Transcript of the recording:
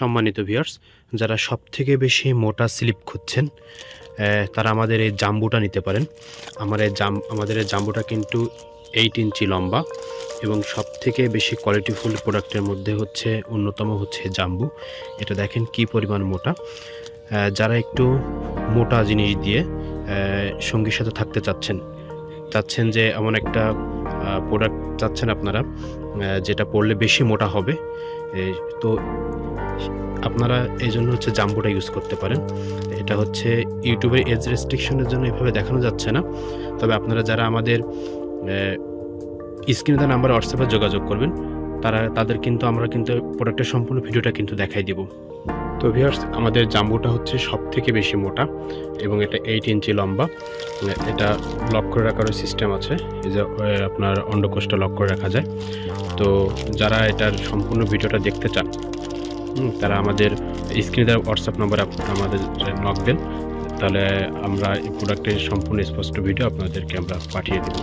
সম্মানিত ভিউয়ার্স যারা সব থেকে বেশি মোটা স্লিপ খুঁজছেন তারা আমাদের এই জাম্বুটা নিতে পারেন। আমার এই জাম, আমাদের এই জাম্বুটা কিন্তু এইট ইঞ্চি লম্বা এবং সব থেকে বেশি কোয়ালিটিফুল প্রোডাক্টের মধ্যে হচ্ছে অন্যতম হচ্ছে জাম্বু। এটা দেখেন কি পরিমাণ মোটা। যারা একটু মোটা জিনিস দিয়ে সঙ্গীর সাথে থাকতে চাচ্ছেন চাচ্ছেন যে এমন একটা প্রোডাক্ট চাচ্ছেন আপনারা যেটা পড়লে বেশি মোটা হবে তো আপনারা এই জন্য হচ্ছে জাম্বোটা ইউজ করতে পারেন। এটা হচ্ছে ইউটিউবের এজ রেস্ট্রিকশনের জন্য এভাবে দেখানো যাচ্ছে না। তবে আপনারা যারা আমাদের স্ক্রিনে দেওয়া নাম্বার হোয়াটসঅ্যাপে যোগাযোগ করবেন, তারা, তাদের কিন্তু আমরা কিন্তু প্রোডাক্টের সম্পূর্ণ ভিডিওটা কিন্তু দেখাই দিব। তো ভিউয়ার্স, আমাদের জাম্বুটা হচ্ছে সব থেকে বেশি মোটা এবং এটা এইট ইঞ্চি লম্বা। এটা লক করে রাখার সিস্টেম আছে, এই যে আপনার অন্ডকোষটা লক করে রাখা যায়। তো যারা এটার সম্পূর্ণ ভিডিওটা দেখতে চান তারা আমাদের স্ক্রিনে দেওয়া হোয়াটসঅ্যাপ নাম্বার আমাদের নক দেন, তাহলে আমরা এই প্রোডাক্টের সম্পূর্ণ স্পষ্ট ভিডিও আপনাদেরকে আমরা পাঠিয়ে দেব।